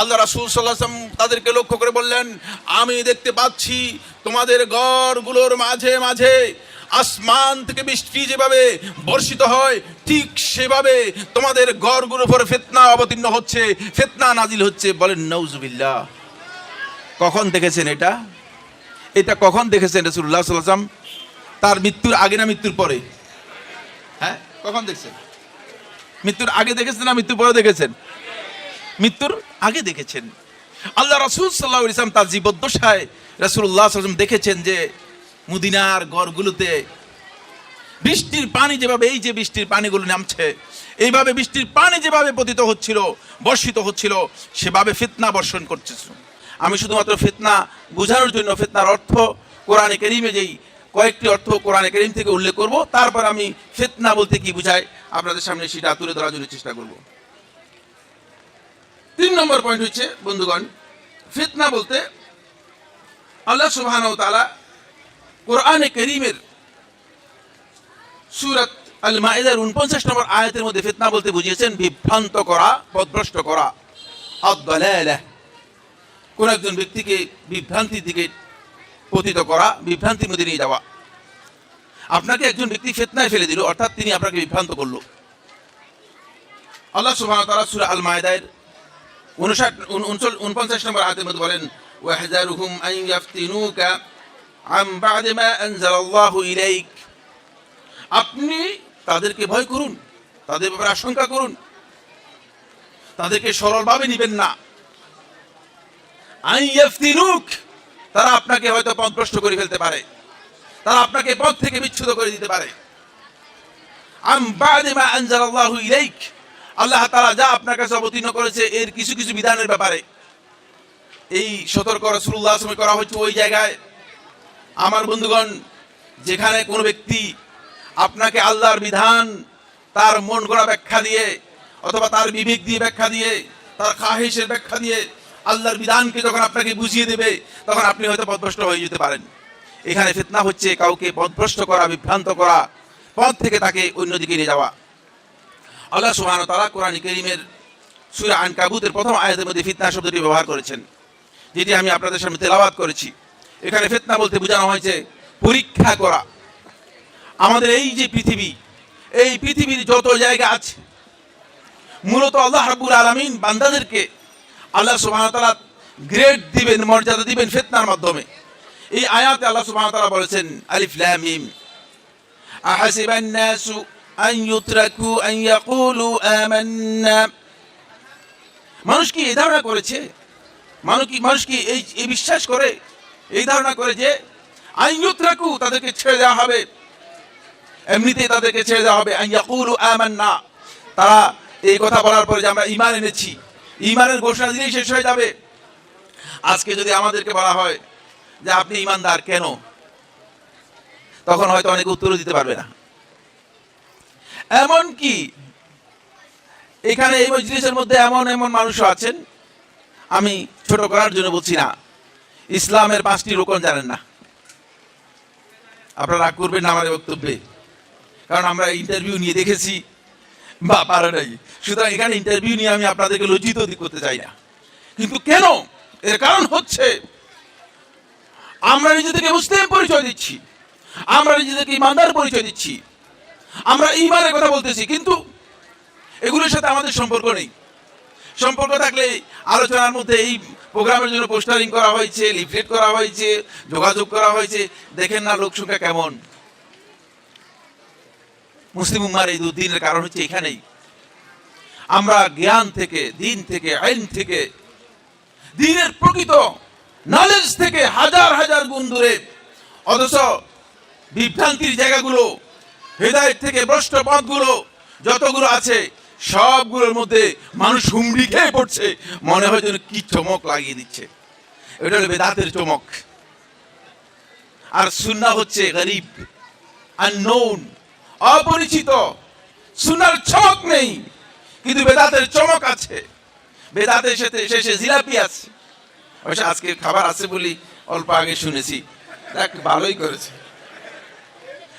আল্লাহ রাসুল সাল্লাম তাদেরকে লক্ষ্য করে বললেন, আমি দেখতে পাচ্ছি তোমাদের গড়গুলোর মাঝে মাঝে আসমান থেকে বৃষ্টি যেভাবে বর্ষিত হয়, ঠিক সেভাবে তোমাদের গড়গুলোর উপর ফেতনা অবতীর্ণ হচ্ছে, ফেতনা নাজিল হচ্ছে। বলেন নৌজুবিল্লাহ কখন দেখেছেন এটা? এটা কখন দেখেছেন রসুল্লাহ সাল্লাম তার মৃত্যুর আগে না মৃত্যুর পরে? হ্যাঁ কখন দেখছেন? মৃত্যুর আগে দেখেছেন না মৃত্যুর পরে দেখেছেন? মৃত্যুর আগে দেখেছেন। আল্লাহ রসুল সাল্লাহ ইসলাম তার জীবদ্দশায় রসুল্লাহ সাল্লাম দেখেছেন যে মুদিনার গড়গুলোতে বৃষ্টির পানি যেভাবে, এই যে বৃষ্টির পানিগুলো নামছে, এইভাবে বৃষ্টির পানি যেভাবে পতিত হচ্ছিল, বর্ষিত হচ্ছিল, সেভাবে ফিতনা বর্ষণ করতেছিল আমি শুধুমাত্র ফিতনা বোঝানোর জন্য, ফিতনার অর্থ কোরআনে কেরিমে যেই কয়েকটি অর্থ কোরআনে কেরিম থেকে উল্লেখ করব, তারপর আমি ফিতনা বলতে কি বুঝাই, আপনাদের সামনে সেটা তুলে ধরার জন্য চেষ্টা করব। নম্বর পয়েন্ট হচ্ছে, বন্ধুগণ, ফিতনা বলতে আল্লাহ সুবহান তাআলা কোরআনে করিমের সুরত আল মাইদার উনপঞ্চাশ নম্বর আয়াতের মধ্যে ফিতনা বলতে বুঝিয়েছেন, বিভ্রান্ত করা, পদভ্রষ্ট করা কোন একজন ব্যক্তিকে বিভ্রান্তির দিকে পতিত করা, বিভ্রান্তির মধ্যে নিয়ে যাওয়া। আপনাকে একজন ব্যক্তি ফেতনায় ফেলে দিল, অর্থাৎ তিনি আপনাকে বিভ্রান্ত করল। আল্লাহ সুবহান তাআলা সূরা আল মাইদার উনষাট উনপঞ্চাশ নম্বর আয়াতের মধ্যে বলেন, ওয়াহজারুহুম আন ইয়াফতিনুকা আম বা'দে মা আনজালাল্লাহু ইলাইক। আপনি তাদেরকে ভয় করুন, তাদের ব্যাপারে আশঙ্কা করুন, তাদেরকে সরলভাবে নিবেন না। আন ইয়াফতিনুক, তারা আপনাকে হয়তো পথভ্রষ্ট করে ফেলতে পারে, তারা আপনাকে পথ থেকে বিচ্ছুত করে দিতে পারে। আম বা'দে মা আনজালাল্লাহু ইলাইক আল্লাহ তাআলা যা আপনার কাছে অবতীর্ণ করেছে এর কিছু কিছু বিধানের ব্যাপারে। এই সতর্ক রাসূলুল্লাহ সাল্লাল্লাহু করা হচ্ছে ওই জায়গায়। আমার বন্ধুগণ, যেখানে কোনো ব্যক্তি আপনাকে আল্লাহর বিধান, তার মন গড়া ব্যাখ্যা দিয়ে অথবা তার বিবেক দিয়ে ব্যাখ্যা দিয়ে, তার খাহেশের ব্যাখ্যা দিয়ে আল্লাহর বিধানকে যখন আপনাকে বুঝিয়ে দেবে, তখন আপনি হয়তো পথভ্রষ্ট হয়ে যেতে পারেন। এখানে ফিতনা হচ্ছে কাউকে পথভ্রষ্ট করা, বিভ্রান্ত করা, পথ থেকে তাকে অন্যদিকে নিয়ে যাওয়া। আল্লাহ সুবহানাহু ওয়া তাআলা কোরআন কারীমের সূরা আনকাবুতের প্রথম আয়াতের মধ্যে ফিতনা শব্দটি ব্যবহার করেছেন, যেটি আমি আপনাদের সামনে তেলাবাদ করেছি। এখানে ফিতনা বলতে বোঝানো হয়েছে পরীক্ষা করা। আমাদের এই যে পৃথিবী, এই পৃথিবীর যত জায়গা আছে, মূলত আল্লাহ রাব্বুল আলামিন বান্দাদেরকে আল্লাহ ওয়া গ্রেড দিবেন, মর্যাদা দিবেন ফিতনার মাধ্যমে। এই আয়াতে আল্লাহ তাআলা বলেছেন, আলিফ লাম মিম। আহাসিবান আন ইউতরাকু আন ইয়াকুলু আমান্না। মানুষ কি এই ধারণা করেছে? মানুষ কি মানুষ কি এই এই বিশ্বাস করে? এই ধারণা করে যে আন ইউতরাকু তাদেরকে ছেড়ে দেওয়া হবে। এমনিতেই তাদেরকে ছেড়ে দেওয়া হবে। আন ইয়াকুলু আমান্না। তারা এই কথা বলার পরে যে আমরা ঈমান এনেছি। ঈমানের ঘোষণা দিলেই শেষ হয়ে যাবে। আজকে যদি আমাদেরকে বলা হয় যে আপনি ঈমানদার কেন? তখন হয়তো অনেকে উত্তরও দিতে পারবে না। এমন কি? এখানে এই মজলিসের মধ্যে এমন এমন মানুষও আছেন, আমি ছোট করার জন্য বলছি না। ইসলামের পাঁচটি রোকন জানেন না। আপনারা করবেন না এই বক্তব্যে। কারণ আমরা ইন্টারভিউ নিয়ে দেখেছি বা পারে নাই। সুতরাং এখানে ইন্টারভিউ নিয়ে আমি আপনাদেরকে লজ্জিত করতে চাই না। কিন্তু কেন? এর কারণ হচ্ছে, আমরা নিজেদেরকে মুসলিম পরিচয় দিচ্ছি। আমরা নিজেদেরকে ইমানদার পরিচয় দিচ্ছি। আমরা ইমানের কথা বলতেছি, কিন্তু এগুলোর সাথে আমাদের সম্পর্ক নেই। সম্পর্ক থাকলে আলোচনার মধ্যে এই প্রোগ্রামের জন্য পোস্টারিং করা হয়েছে, লিফলেট করা হয়েছে, যোগাযোগ করা হয়েছে। দেখেন না লোক সংখ্যা কেমন। মুসলিম উম্মার এই দুদিনের কারণ হচ্ছে এখানেই। আমরা জ্ঞান থেকে, দিন থেকে, আইন থেকে, দিনের প্রকৃত নলেজ থেকে হাজার হাজার গুণ দূরে। অথচ বিভ্রান্তির জায়গাগুলো হেদায়ত থেকে ভ্রষ্ট পথগুলো যতগুলো আছে, সবগুলোর মধ্যে মানুষ হুমড়ি খেয়ে পড়ছে। মনে হয় যেন কি চমক লাগিয়ে দিচ্ছে। এটা হলো বেদাতের চমক। আর সুন্না হচ্ছে গরিব আর আননোন অপরিচিত। সুনার চমক নেই, কিন্তু বেদাতের চমক আছে। বেদাতের সাথে শেষে জিলাপি আছে। অবশ্য আজকে খাবার আছে বলি অল্প আগে শুনেছি। দেখ, ভালোই করেছে।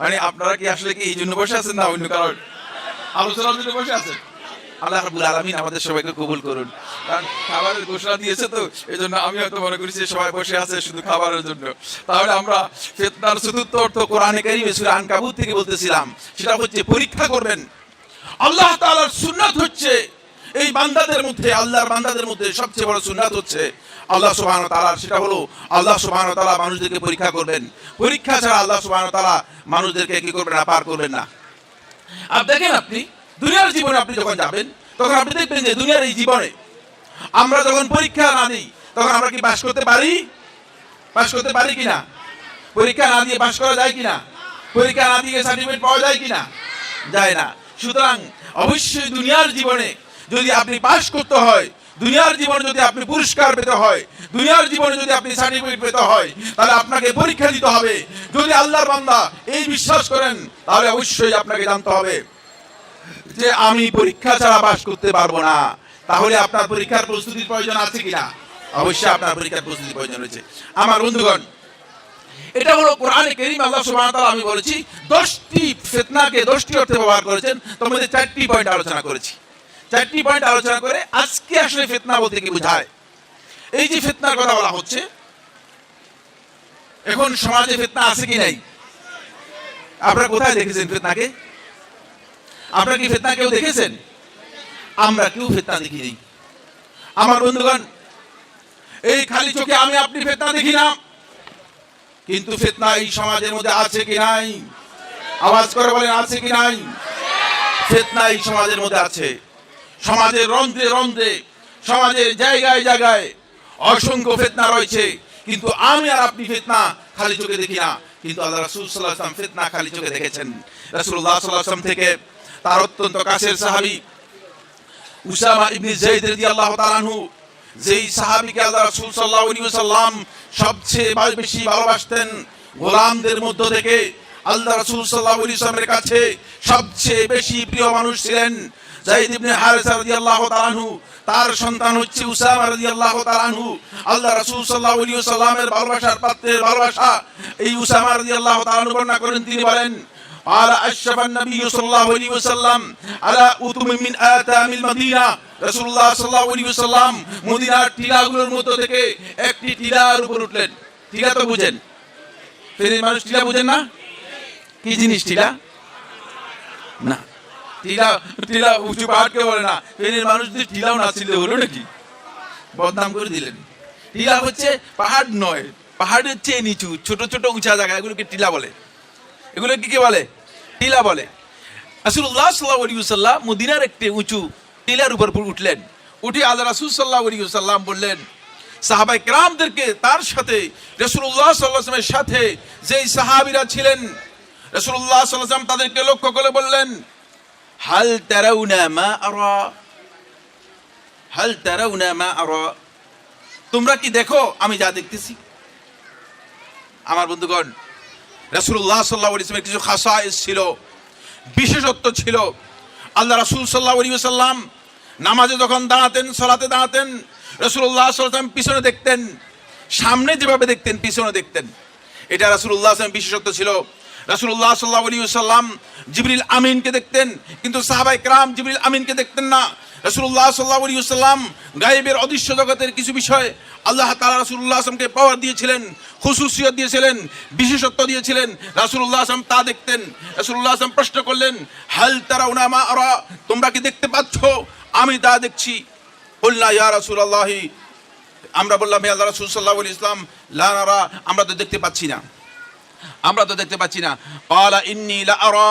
মানে আপনারা কি আসলে কি এই জন্য বসে আছেন না অন্য কারণ? আলোচনার জন্য বসে আছেন। আল্লাহ রাব্বুল আলামিন আমাদের সবাইকে কবুল করুন। কারণ খাবারের ঘোষণা দিয়েছে তো এই জন্য আমি হয়তো মনে করি যে সবাই বসে আছে শুধু খাবারের জন্য। তাহলে আমরা ফেতনার চতুর্থ অর্থ কোরআনে কারিমে সূরা আনকাবুত থেকে বলতেছিলাম সেটা হচ্ছে পরীক্ষা করবেন। আল্লাহ তাআলার সুন্নাত হচ্ছে এই বান্দাদের মধ্যে আল্লাহর বান্দাদের মধ্যে সবচেয়ে বড় সুন্নাত হচ্ছে আল্লাহ ওয়া তাআলার সেটা হলো আল্লাহ সুবহানাহু ওয়া তাআলা মানুষদেরকে পরীক্ষা করবেন। পরীক্ষা ছাড়া আল্লাহ সুবহানাহু ওয়া তাআলা মানুষদেরকে কি করবেন না, পার করবেন না। আর দেখেন আপনি, দুনিয়ার জীবনে আপনি যখন যাবেন, তখন আপনি দেখবেন যে দুনিয়ার এই জীবনে আমরা যখন পরীক্ষা না দিই তখন আমরা কি পাশ করতে পারি? পাশ করতে পারি কিনা? পরীক্ষা না দিয়ে পাশ করা যায় কিনা? পরীক্ষা না দিয়ে সার্টিফিকেট পাওয়া যায় কিনা? যায় না। সুতরাং অবশ্যই দুনিয়ার জীবনে যদি আপনি পাশ করতে হয় দুনিয়ার জীবনে যদি আপনি পুরস্কার পেতে হয়, দুনিয়ার জীবনে যদি আপনি সার্টিফিকেট পেতে হয়, তাহলে আপনাকে পরীক্ষা দিতে হবে। যদি আল্লাহর বান্দা এই বিশ্বাস করেন, তাহলে অবশ্যই আপনাকে জানতে হবে যে আমি পরীক্ষা ছাড়া পাশ করতে পারব না। তাহলে আপনার পরীক্ষার প্রস্তুতির প্রয়োজন আছে কিনা? অবশ্যই আপনার পরীক্ষার প্রস্তুতির প্রয়োজন রয়েছে। আমার বন্ধুগণ, এটা হলো কোরআনে কারীম, আল্লাহ সুবহানাহু ওয়া তাআলা আমি বলেছি 10টি ফিতনাকে 10টি অর্থে ব্যবহার করেছেন। তোমাদের চারটি পয়েন্ট আলোচনা করেছি। চারটি পয়েন্ট আলোচনা করে আজকে আসলে ফিতনা বলতে কি বোঝায়? এই যে ফিতনার কথা বলা হচ্ছে, এখন সমাজে ফিতনা আছে কি নাই? আপনারা কোথায় দেখেছেন ফিতনাকে? আপনারা কি ফিতনা কেউ দেখেছেন? আমরা কেউ ফিতনা দেখিনি। আমার বন্ধুগণ, এই খালি চোখে আমি আপনি ফিতনা দেখি না কিন্তু ফিতনা এই সমাজের মধ্যে আছে কি নাই? আওয়াজ করে বলেন, আছে কি নাই? ফিতনা এই সমাজের মধ্যে আছে। সমাজের রন্ধ্রে রন্ধ্রে, সমাজের জায়গায় জায়গায় অসংখ্য ফিতনা রয়েছে। কিন্তু আমি আর আপনি ফিতনা খালি চোখে দেখি না। কিন্তু আল্লাহ রাসূল সাল্লাল্লাহু আলাইহি ওয়াসাল্লাম ফিতনা খালি চোখে দেখেছেন। রাসূলুল্লাহ সাল্লাল্লাহু আলাইহি থেকে তার অত্যন্ত কাছের সাহাবী উসামা ইবনে তাআলা আনহু, যেই সাহাবীকে আল্লাহ রাসূল সাল্লাল্লাহু আলাইহি ওয়াসাল্লাম সবচেয়ে বেশি ভালোবাসতেন, গোলামদের মধ্য থেকে আল্লাহ রাসূল সাল্লাল্লাহু আলাইহি ওয়াসাল্লামের কাছে সবচেয়ে বেশি প্রিয় মানুষ ছিলেন যায়েদ ইবনে হারিসা রাদিয়াল্লাহু তাআলা আনহু তার সন্তান হচ্ছে উসামা রাদিয়াল্লাহু তাআলা আনহু আল্লাহ রাসূল সাল্লাল্লাহু আলাইহি ওয়াসাল্লামের ভালোবাসার পাত্রের ভালোবাসা এই উসামা রাদিয়াল্লাহু তাআলা আনহু বর্ণনা করেন তিনি বলেন قال أشرف النبي صلى الله عليه وسلم على أتم من آتام المدينة রাসূলুল্লাহ সাল্লাল্লাহু আলাইহি ওয়াসাল্লাম মদিনার টিলাগুলোর মধ্যে থেকে একটি টিলার উপর উঠলেন টিলা তো বুঝেন ফেরের মানুষ টিলা বুঝেন না কি জিনিস টিলা না টিলা টিলা উঁচু পাহাড়কে বলে না। ফেরের মানুষ যদি টিলাও না ছিল হলো নাকি? বদনাম করে দিলেন। টিলা হচ্ছে পাহাড় নয়, পাহাড়ের চেয়ে নিচু, ছোট ছোট, উঁচা জায়গা। এগুলোকে টিলা বলে। এগুলো কি কে বলে? টিলা বলে। আলাইহি ওয়াসাল্লাম মদিনার একটি উঁচু টিলার উপর উঠলেন। উঠে আল্লাহ রাসূল সাল্লাল্লাহু আলাইহি ওয়াসাল্লাম বললেন সাহাবাই কেরামদেরকে তার সাথে আলাইহি ওয়াসাল্লামের সাথে যেই সাহাবীরা ছিলেন আলাইহি ওয়াসাল্লাম তাদেরকে লক্ষ্য করে বললেন হাল তারাউনা আরা হাল তারাউনা আরা তোমরা কি দেখো? আমি যা দেখতেছি। আমার বন্ধুগণ আলাইহি ওয়াসাল্লামের কিছু খাসায়েস ছিল, বিশেষত্ব ছিল। আল্লাহ রাসূল সাল্লাল্লাহু আলাইহি ওয়াসাল্লাম নামাজে যখন দাঁড়াতেন, সালাতে দাঁড়াতেন আলাইহি ওয়াসাল্লাম পিছনে দেখতেন, সামনে যেভাবে দেখতেন, পিছনে দেখতেন। এটা রাসূলুল্লাহ সাল্লাল্লাহু বিশেষত্ব ছিল। রাসুল্লাহ সাল্লাহ আলী সাল্লাম জিবরিল আমিনকে দেখতেন, কিন্তু সাহাবাই ক্রাম জিবরিল আমিনকে দেখতেন না। রসুল্লাহ সাল্লাহ আলী সাল্লাম গায়েবের অদৃশ্য জগতের কিছু বিষয় আল্লাহ তালা রাসুল্লাহ আসলামকে পাওয়ার দিয়েছিলেন খুশুসিয়ত দিয়েছিলেন, বিশেষত্ব দিয়েছিলেন। রাসুল্লাহ আসলাম তা দেখতেন রাসুল্লাহ আসলাম প্রশ্ন করলেন, হাল তারা উনামা আরা? তোমরা কি দেখতে পাচ্ছ? আমি তা দেখছি। উল্লাহ ইয়া রাসুল আল্লাহি আমরা বললাম, হে আল্লাহ রাসুল সাল্লাহ আলী ইসলাম লা আমরা তো দেখতে পাচ্ছি না। আমরা তো দেখতে পাচ্ছি না। পালা ইন্নি আরা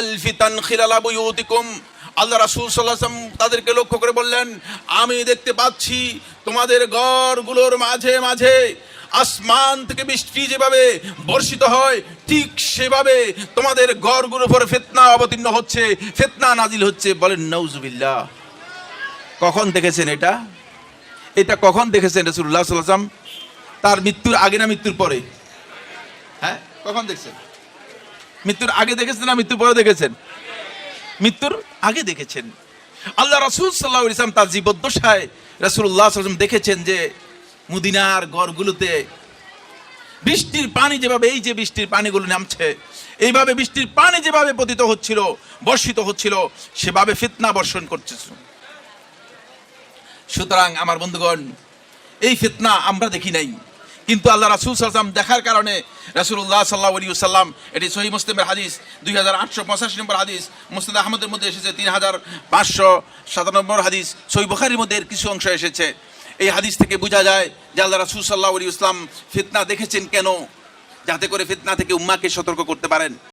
আলফিতান খিলালা বুয়ুতিকুম। আল্লাহ রাসুল সাল্লাম তাদেরকে লক্ষ্য করে বললেন, আমি দেখতে পাচ্ছি তোমাদের গড়গুলোর মাঝে মাঝে আসমান থেকে বৃষ্টি যেভাবে বর্ষিত হয়, ঠিক সেভাবে তোমাদের গড়গুলোর উপর ফেতনা অবতীর্ণ হচ্ছে, ফেতনা নাজিল হচ্ছে। বলেন নৌজুবিল্লা কখন দেখেছেন এটা? এটা কখন দেখেছেন রাসুল্লাহ সাল্লাম তার মৃত্যুর আগে না মৃত্যুর পরে? হ্যাঁ? কখন দেখছেন? মৃত্যুর আগে দেখেছেন না মৃত্যুর পরে দেখেছেন? মৃত্যুর আগে দেখেছেন। আল্লাহ রাসূল সাল্লাল্লাহু আলাইহি ওয়াসাল্লাম তার জীবদ্দশায় আলাইহি ওয়াসাল্লাম দেখেছেন যে মদিনার ঘরগুলোতে বৃষ্টির পানি যেভাবে, এই যে বৃষ্টির পানিগুলো নামছে, এইভাবে বৃষ্টির পানি যেভাবে পতিত হচ্ছিল, বর্ষিত হচ্ছিল, সেভাবে ফিতনা বর্ষণ করতেছিল সুতরাং আমার বন্ধুগণ, এই ফিতনা আমরা দেখি নাই। কিন্তু আল্লাহ রাসুল সাল্লাম দেখার কারণে রাসুল্লাহ সাল্লাহ আলী সাল্লাম এটি সহি মুসলিমের হাদিস, দুই হাজার আটশো পঁচাশি নম্বর হাদিস মুসলিদ আহমদের মধ্যে এসেছে, তিন হাজার পাঁচশো সাতানব্বই হাদিস সহি বুখারির মধ্যে কিছু অংশ এসেছে। এই হাদিস থেকে বোঝা যায় যে আল্লাহ রাসুল সাল্লাহ আলী ইসলাম ফিতনা দেখেছেন কেন? যাতে করে ফিতনা থেকে উম্মাকে সতর্ক করতে পারেন।